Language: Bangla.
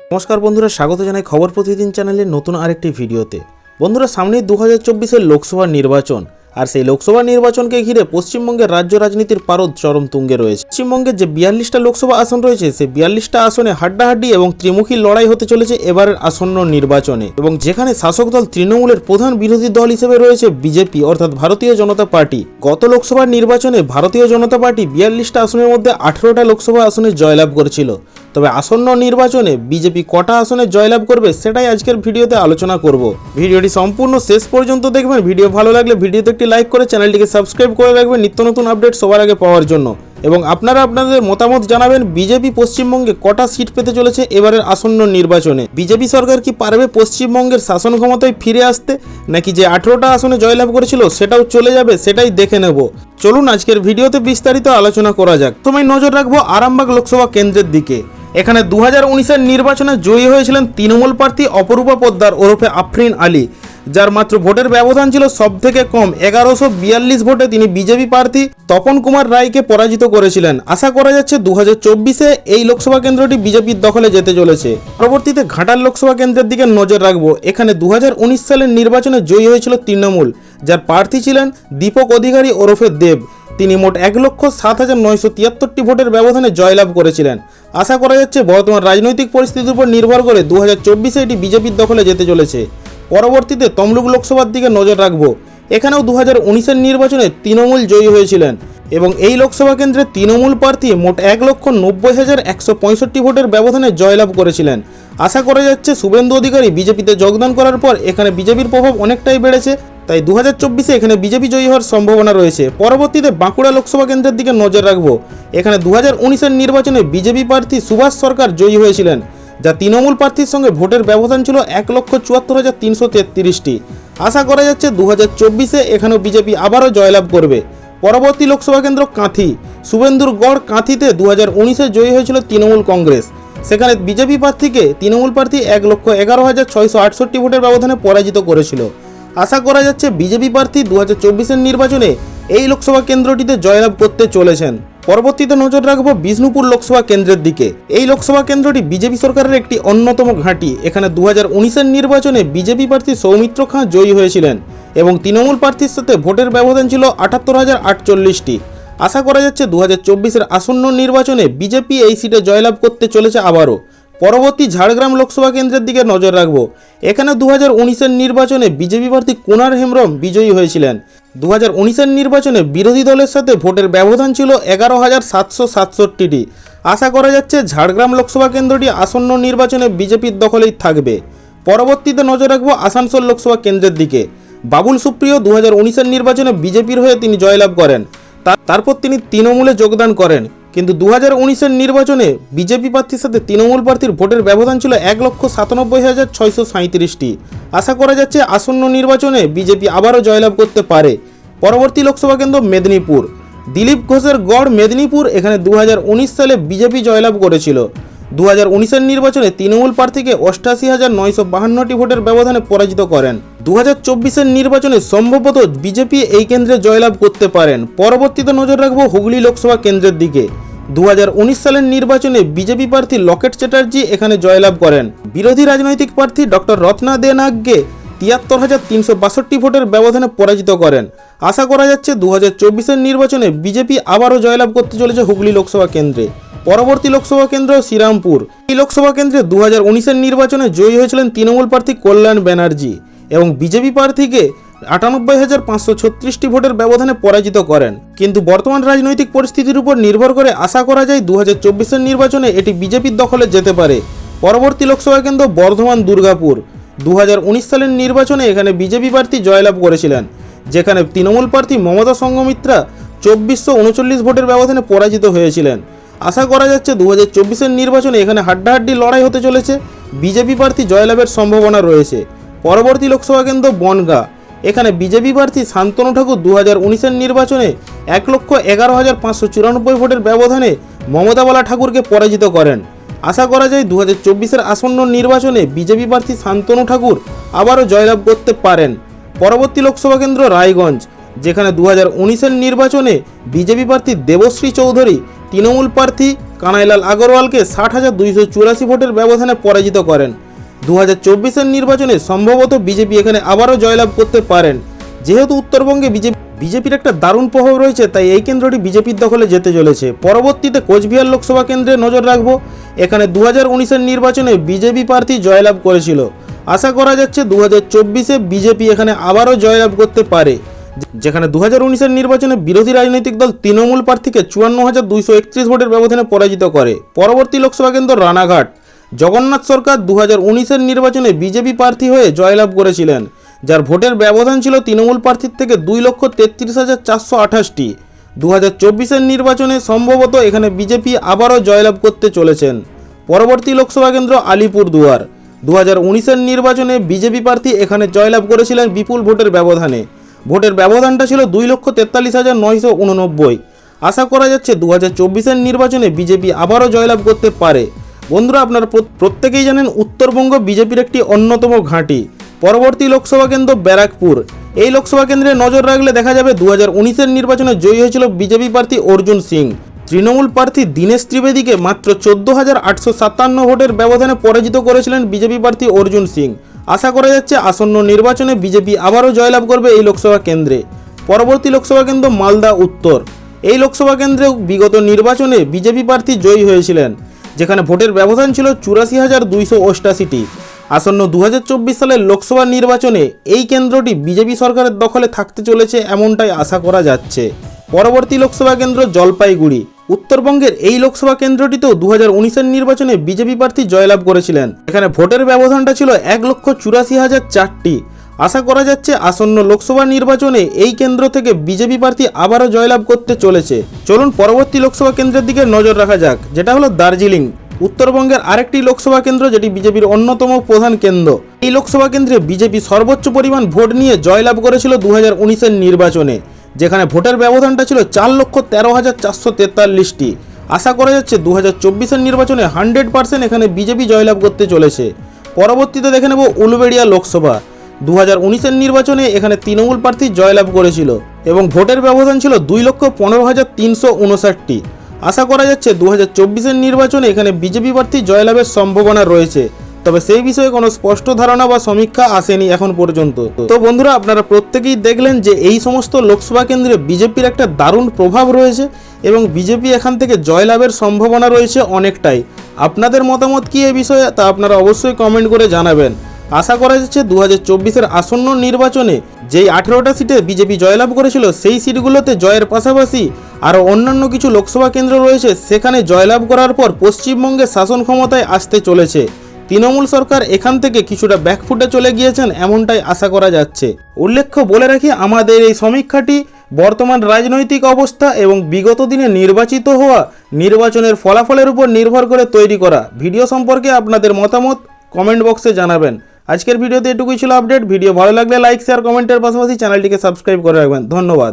নমস্কার বন্ধুরা, স্বাগত জানাই খবর প্রতিদিন চ্যানেলের নতুন আরেকটি ভিডিওতে। বন্ধুরা, সামনেই দু হাজার চব্বিশের লোকসভা নির্বাচন, আর সেই লোকসভা নির্বাচনকে ঘিরে পশ্চিমবঙ্গের রাজ্য রাজনীতির পারদ চরম তুঙ্গে রয়েছে। পশ্চিমবঙ্গের যে বিয়াল্লিশটা লোকসভা আসন রয়েছে, সেই বিয়াল্লিশটা আসনে হাড্ডাহাড্ডি এবং ত্রিমুখী লড়াই হতে চলেছে এবারের আসন্ন নির্বাচনে। এবং যেখানে শাসক দল তৃণমূলের প্রধান বিরোধী দল হিসেবে রয়েছে বিজেপি, অর্থাৎ ভারতীয় জনতা পার্টি। গত লোকসভা নির্বাচনে ভারতীয় জনতা পার্টি বিয়াল্লিশটা আসনের মধ্যে আঠেরোটা লোকসভা আসনে জয়লাভ করেছিল। তবে আসন্ন নির্বাচনে বিজেপি কটা আসনে জয়লাভ করবে সেটাই আজকের ভিডিওতে আলোচনা করব। ভিডিওটি সম্পূর্ণ শেষ পর্যন্ত দেখবেন। ভিডিও ভালো লাগলে ভিডিওতে একটি লাইক করে চ্যানেলটিকে সাবস্ক্রাইব করে রাখবেন। নিত্য নতুন আপডেট সবার আগে পাওয়ার জন্য। এবং আপনারা আপনাদের মতামত জানাবেন, বিজেপি পশ্চিমবঙ্গে কটা সিট পেতে চলেছে এবারের আসন্ন নির্বাচনে? বিজেপি সরকার কি পারবে পশ্চিমবঙ্গের শাসন ক্ষমতায় ফিরে আসতে? নাকি যে আঠেরোটা আসনে জয়লাভ করেছিল সেটাও চলে যাবে, সেটাই দেখে নেব। চলুন আজকের ভিডিওতে বিস্তারিত আলোচনা করা যাক। তোমায় নজর রাখব আরামবাগ লোকসভা কেন্দ্রের দিকে। এখানে দু হাজার নির্বাচনে জয়ী হয়েছিলেন তৃণমূল প্রার্থী অপরূপা পোদ্দার ওরফে আফরিন আলী। যার মাত্র ভোটের ব্যবধান ছিল সব থেকে কম, এগারোশো বিয়াল্লিশ ভোটে তিনি বিজেপি প্রার্থী তপন কুমার রায়কে পরাজিত করেছিলেন। আশা করা যাচ্ছে দু হাজার চব্বিশে এই লোকসভা কেন্দ্রটি বিজেপির দখলে যেতে চলেছে। পরবর্তীতে ঘাটাল লোকসভা কেন্দ্রের দিকে নজর রাখব। এখানে দু হাজার উনিশ সালের নির্বাচনে জয়ী হয়েছিল তৃণমূল, যার প্রার্থী ছিলেন দীপক অধিকারী ওরফে দেব। তিনি মোট এক লক্ষ সাত হাজার নয়শো তিয়াত্তরটি ভোটের ব্যবধানে জয়লাভ করেছিলেন। আশা করা যাচ্ছে বর্তমান রাজনৈতিক পরিস্থিতির উপর নির্ভর করে দু হাজার চব্বিশে এটি বিজেপির দখলে যেতে চলেছে। পরবর্তীতে তমলুক লোকসভার দিকে নজর রাখব। এখানেও দু হাজার উনিশের নির্বাচনে তৃণমূল জয়ী হয়েছিলেন এবং এই লোকসভা কেন্দ্রে তৃণমূল প্রার্থী মোট এক লক্ষ নব্বই হাজার একশো পঁয়ষট্টি ভোটের ব্যবধানে জয়লাভ করেছিলেন। আশা করা যাচ্ছে শুভেন্দু অধিকারী বিজেপিতে যোগদান করার পর এখানে বিজেপির প্রভাব অনেকটাই বেড়েছে। তাই দু হাজার চব্বিশে এখানে বিজেপি জয়ী হওয়ার সম্ভাবনা রয়েছে। পরবর্তীতে বাঁকুড়া লোকসভা কেন্দ্রের দিকে নজর রাখব। এখানে দু হাজার উনিশের নির্বাচনে বিজেপি প্রার্থী সুভাষ সরকার জয়ী হয়েছিলেন, যা তৃণমূল প্রার্থীর সঙ্গে ভোটের ব্যবধান ছিল এক লক্ষ চুয়াত্তর হাজার তিনশো তেত্রিশটি। আশা করা যাচ্ছে দু হাজার চব্বিশে এখানেও বিজেপি আবারও জয়লাভ করবে। পরবর্তী লোকসভা কেন্দ্র কাঁথি। শুভেন্দুর গড় কাঁথিতে দু হাজার উনিশে জয়ী হয়েছিল তৃণমূল কংগ্রেস। সেখানে বিজেপি প্রার্থীকে তৃণমূল প্রার্থী এক লক্ষ এগারো হাজার ছয়শো আটষট্টি ভোটের ব্যবধানে পরাজিত করেছিল। আশা করা যাচ্ছে বিজেপি প্রার্থী দু হাজার নির্বাচনে এই লোকসভা কেন্দ্রটিতে জয়লাভ করতে চলেছেন। পরবর্তীতে নজর রাখব বিষ্ণুপুর লোকসভা কেন্দ্রের দিকে। এই লোকসভা কেন্দ্রটি বিজেপি সরকারের একটি অন্যতম ঘাঁটি। এখানে দু হাজার নির্বাচনে বিজেপি প্রার্থী সৌমিত্র খাঁ জয়ী হয়েছিলেন এবং তৃণমূল প্রার্থীর সাথে ভোটের ব্যবধান ছিল আটাত্তর হাজার আটচল্লিশটি। আশা করা যাচ্ছে দু হাজার আসন্ন নির্বাচনে বিজেপি এই সিটে জয়লাভ করতে চলেছে আবারও। পরবর্তী ঝাড়গ্রাম লোকসভা কেন্দ্রের দিকে নজর রাখব। এখানে দু হাজার নির্বাচনে বিজেপি প্রার্থী কুনার হেমব্রম বিজয়ী হয়েছিলেন। দু হাজার নির্বাচনে বিরোধী দলের সাথে ভোটের ব্যবধান ছিল এগারো হাজার সাতশো সাতষট্টিটি। আশা করা যাচ্ছে ঝাড়গ্রাম লোকসভা কেন্দ্রটি আসন্ন নির্বাচনে বিজেপির দখলেই থাকবে। পরবর্তীতে নজর রাখব আসানসোল লোকসভা কেন্দ্রের দিকে। বাবুল সুপ্রিয় দু হাজার নির্বাচনে বিজেপির হয়ে তিনি জয়লাভ করেন। তারপর তিনি তৃণমূলে যোগদান করেন। কিন্তু দু হাজার উনিশের নির্বাচনে বিজেপি প্রার্থীর সাথে তৃণমূল প্রার্থীর ভোটের ব্যবধান ছিল এক লক্ষ সাতানব্বই হাজার ছয়শো সাঁত্রিশটি আশা করা যাচ্ছে আসন্ন নির্বাচনে বিজেপি আবারও জয়লাভ করতে পারে। পরবর্তী লোকসভা কেন্দ্র মেদিনীপুর। দিলীপ ঘোষের গড় মেদিনীপুর, এখানে দু হাজার উনিশ সালে বিজেপি জয়লাভ করেছিল। দু হাজার নির্বাচনে তৃণমূল প্রার্থীকে অষ্টাশি হাজার নয়শো বাহান্নটি ভোটের ব্যবধানে পরাজিত করেন। দু হাজার নির্বাচনে সম্ভবত বিজেপি এই কেন্দ্রে জয়লাভ করতে পারেন। পরবর্তীতে নজর রাখব হুগলি লোকসভা কেন্দ্রের দিকে। দু হাজার উনিশ সালের নির্বাচনে বিজেপি প্রার্থী লকেট চ্যাটার্জি এখানে জয়লাভ করেন। বিরোধী রাজনৈতিক প্রার্থী ডক্টর রত্না দে নাগকে তিয়াত্তর হাজার তিনশো বাষট্টি ভোটের ব্যবধানে পরাজিত করেন। আশা করা যাচ্ছে দু হাজার নির্বাচনে বিজেপি আবারও জয়লাভ করতে চলেছে হুগলি লোকসভা কেন্দ্রে। পরবর্তী লোকসভা কেন্দ্র শ্রীরামপুর। এই লোকসভা কেন্দ্রে দু হাজার নির্বাচনে জয়ী হয়েছিলেন তৃণমূল প্রার্থী কল্যাণ ব্যানার্জি এবং বিজেপি প্রার্থীকে আটানব্বই হাজার পাঁচশো ছত্রিশটি ভোটের ব্যবধানে পরাজিত করেন। কিন্তু বর্তমান রাজনৈতিক পরিস্থিতির উপর নির্ভর করে আশা করা যায় দু হাজার নির্বাচনে এটি বিজেপির দখলে যেতে পারে। পরবর্তী লোকসভা কেন্দ্র বর্ধমান, দুর্গাপুর। দু হাজার উনিশ সালের নির্বাচনে এখানে বিজেপি প্রার্থী জয়লাভ করেছিলেন, যেখানে তৃণমূল প্রার্থী মমতা সঙ্গমিত্রা চব্বিশশো উনচল্লিশ ভোটের ব্যবধানে পরাজিত হয়েছিলেন। আশা করা যাচ্ছে দু হাজার নির্বাচনে এখানে হাড্ডাহাড্ডি লড়াই হতে চলেছে। বিজেপি প্রার্থী জয়লাভের সম্ভাবনা রয়েছে। পরবর্তী লোকসভা কেন্দ্র বনগা। এখানে বিজেপি প্রার্থী শান্তনু ঠাকুর দু হাজার নির্বাচনে এক লক্ষ এগারো হাজার পাঁচশো চুরানব্বই ভোটের ব্যবধানে মমতাবালা ঠাকুরকে পরাজিত করেন। আশা করা যায় দু হাজার আসন্ন নির্বাচনে বিজেপি প্রার্থী শান্তনু ঠাকুর আবারও জয়লাভ করতে পারেন। পরবর্তী লোকসভা কেন্দ্র রায়গঞ্জ, যেখানে দু হাজার নির্বাচনে বিজেপি প্রার্থী দেবশ্রী চৌধুরী, তৃণমূল প্রার্থী কানাইলাল আগরওয়ালকে ষাট হাজার দুইশো চুরাশি ভোটের ব্যবধানে পরাজিত করেন। দু হাজার নির্বাচনে সম্ভবত বিজেপি এখানে আবারও জয়লাভ করতে পারেন। যেহেতু উত্তরবঙ্গে বিজেপি বিজেপির একটা দারুণ প্রভাব রয়েছে, তাই এই কেন্দ্রটি বিজেপির দখলে যেতে চলেছে। পরবর্তীতে কোচবিহার লোকসভা কেন্দ্রে নজর রাখব। এখানে দু হাজার নির্বাচনে বিজেপি প্রার্থী জয়লাভ করেছিল। আশা করা যাচ্ছে দু হাজার বিজেপি এখানে আবারও জয়লাভ করতে পারে। যেখানে দু হাজার নির্বাচনে বিরোধী রাজনৈতিক দল তৃণমূল প্রার্থীকে চুয়ান্ন হাজার দুইশো একত্রিশ ভোটের ব্যবধানে পরাজিত করে। পরবর্তী লোকসভা কেন্দ্র রানাঘাট। জগন্নাথ সরকার দু হাজার নির্বাচনে বিজেপি প্রার্থী হয়ে জয়লাভ করেছিলেন, যার ভোটের ব্যবধান ছিল তৃণমূল প্রার্থীর থেকে দুই লক্ষ তেত্রিশ হাজার চারশো আঠাশটি। দু হাজার নির্বাচনে সম্ভবত এখানে বিজেপি আবারও জয়লাভ করতে চলেছেন। পরবর্তী লোকসভা কেন্দ্র আলিপুরদুয়ার। দু হাজার নির্বাচনে বিজেপি প্রার্থী এখানে জয়লাভ করেছিলেন বিপুল ভোটের ব্যবধানে। ভোটের ব্যবধানটা ছিল দুই লক্ষ তেতাল্লিশ হাজার নয়শো উননব্বই। আশা করা যাচ্ছে দু হাজার নির্বাচনে বিজেপি আবারও জয়লাভ করতে পারে। বন্ধুরা, আপনারা প্রত্যেকেই জানেন উত্তরবঙ্গ বিজেপির একটি অন্যতম ঘাঁটি। পরবর্তী লোকসভা কেন্দ্র ব্যারাকপুর। এই লোকসভা কেন্দ্রে নজর রাখলে দেখা যাবে দু হাজার নির্বাচনে জয়ী হয়েছিল বিজেপি প্রার্থী অর্জুন সিং। তৃণমূল প্রার্থী দীনেশ ত্রিবেদীকে মাত্র চোদ্দ হাজার আটশো সাতান্ন ভোটের ব্যবধানে পরাজিত করেছিলেন বিজেপি প্রার্থী অর্জুন সিং। আশা করা যাচ্ছে আসন্ন নির্বাচনে বিজেপি আবারও জয়লাভ করবে এই লোকসভা কেন্দ্রে। পরবর্তী লোকসভা কেন্দ্র মালদা উত্তর। এই লোকসভা কেন্দ্রে বিগত নির্বাচনে বিজেপি প্রার্থী জয়ী হয়েছিলেন। যেখানে ভোটের ব্যবধান ছিল চুরাশি হাজার দুইশো অষ্টাশিটি। আসন্ন দু হাজার চব্বিশ সালের লোকসভা নির্বাচনে এই কেন্দ্রটি বিজেপি সরকারের দখলে থাকতে চলেছে এমনটাই আশা করা যাচ্ছে। পরবর্তী লোকসভা কেন্দ্র জলপাইগুড়ি। উত্তরবঙ্গের এই লোকসভা কেন্দ্রটিতেও দু হাজার নির্বাচনে বিজেপি প্রার্থী জয়লাভ করেছিলেন। এখানে ভোটের ব্যবধানটা ছিল এক লক্ষ চুরাশি হাজার চারটি। আশা করা যাচ্ছে আসন্ন লোকসভা নির্বাচনে এই কেন্দ্র থেকে বিজেপি প্রার্থী আবারও জয়লাভ করতে চলেছে। চলুন পরবর্তী লোকসভা কেন্দ্রের দিকে নজর রাখা যাক, যেটা হলো দার্জিলিং। উত্তরবঙ্গের আরেকটি লোকসভা কেন্দ্র যেটি বিজেপির অন্যতম প্রধান কেন্দ্র। এই লোকসভা কেন্দ্রে বিজেপি সর্বোচ্চ পরিমাণ ভোট নিয়ে জয়লাভ করেছিল দু হাজার নির্বাচনে, যেখানে ভোটের ব্যবধানটা ছিল চার লক্ষ তেরো হাজার চারশো তেতাল্লিশটি। আশা করা যাচ্ছে দু হাজার নির্বাচনে হান্ড্রেড পার্সেন্ট এখানে বিজেপি জয়লাভ করতে চলেছে। পরবর্তীতে দেখে নেব উলুবেড়িয়া লোকসভা। দু হাজার নির্বাচনে এখানে তৃণমূল প্রার্থী জয়লাভ করেছিল এবং ভোটের ব্যবধান ছিল দুই লক্ষ পনেরো হাজার তিনশো উনষাটটি। আশা করা যাচ্ছে দু হাজার নির্বাচনে এখানে বিজেপি প্রার্থী জয়লাভের সম্ভাবনা রয়েছে, তবে সেই বিষয়ে কোনো স্পষ্ট ধারণা বা সমীক্ষা আসেনি এখন পর্যন্ত। তো বন্ধুরা, আপনারা প্রত্যেকেই দেখলেন যে এই সমস্ত লোকসভা কেন্দ্রে বিজেপির একটা দারুণ প্রভাব রয়েছে এবং বিজেপি এখান থেকে জয়লাভের সম্ভাবনা রয়েছে অনেকটাই। আপনাদের মতামত কি এ বিষয়ে তা আপনারা অবশ্যই কমেন্ট করে জানাবেন। আশা করা যাচ্ছে দু হাজার আসন্ন নির্বাচনে যেই আঠেরোটা সিটে বিজেপি জয়লাভ করেছিল, সেই সিটগুলোতে জয়ের পাশাপাশি আরও অন্যান্য কিছু লোকসভা কেন্দ্র রয়েছে, সেখানে জয়লাভ করার পর পশ্চিমবঙ্গে শাসন ক্ষমতায় আসতে চলেছে। তৃণমূল সরকার এখান থেকে কিছুটা ব্যাকফুটে চলে গিয়েছেন, এমনটাই আশা করা যাচ্ছে। উল্লেখ্য, বলে রাখি, আমাদের এই সমীক্ষাটি বর্তমান রাজনৈতিক অবস্থা এবং বিগত দিনে নির্বাচিত হওয়া নির্বাচনের ফলাফলের উপর নির্ভর করে তৈরি করা। ভিডিও সম্পর্কে আপনাদের মতামত কমেন্ট বক্সে জানাবেন। আজকের ভিডিওতে এটুকুই ছিল আপডেট। ভিডিও ভালো লাগলে লাইক, শেয়ার, কমেন্টের পাশাপাশি চ্যানেলটিকে সাবস্ক্রাইব করে রাখবেন। ধন্যবাদ।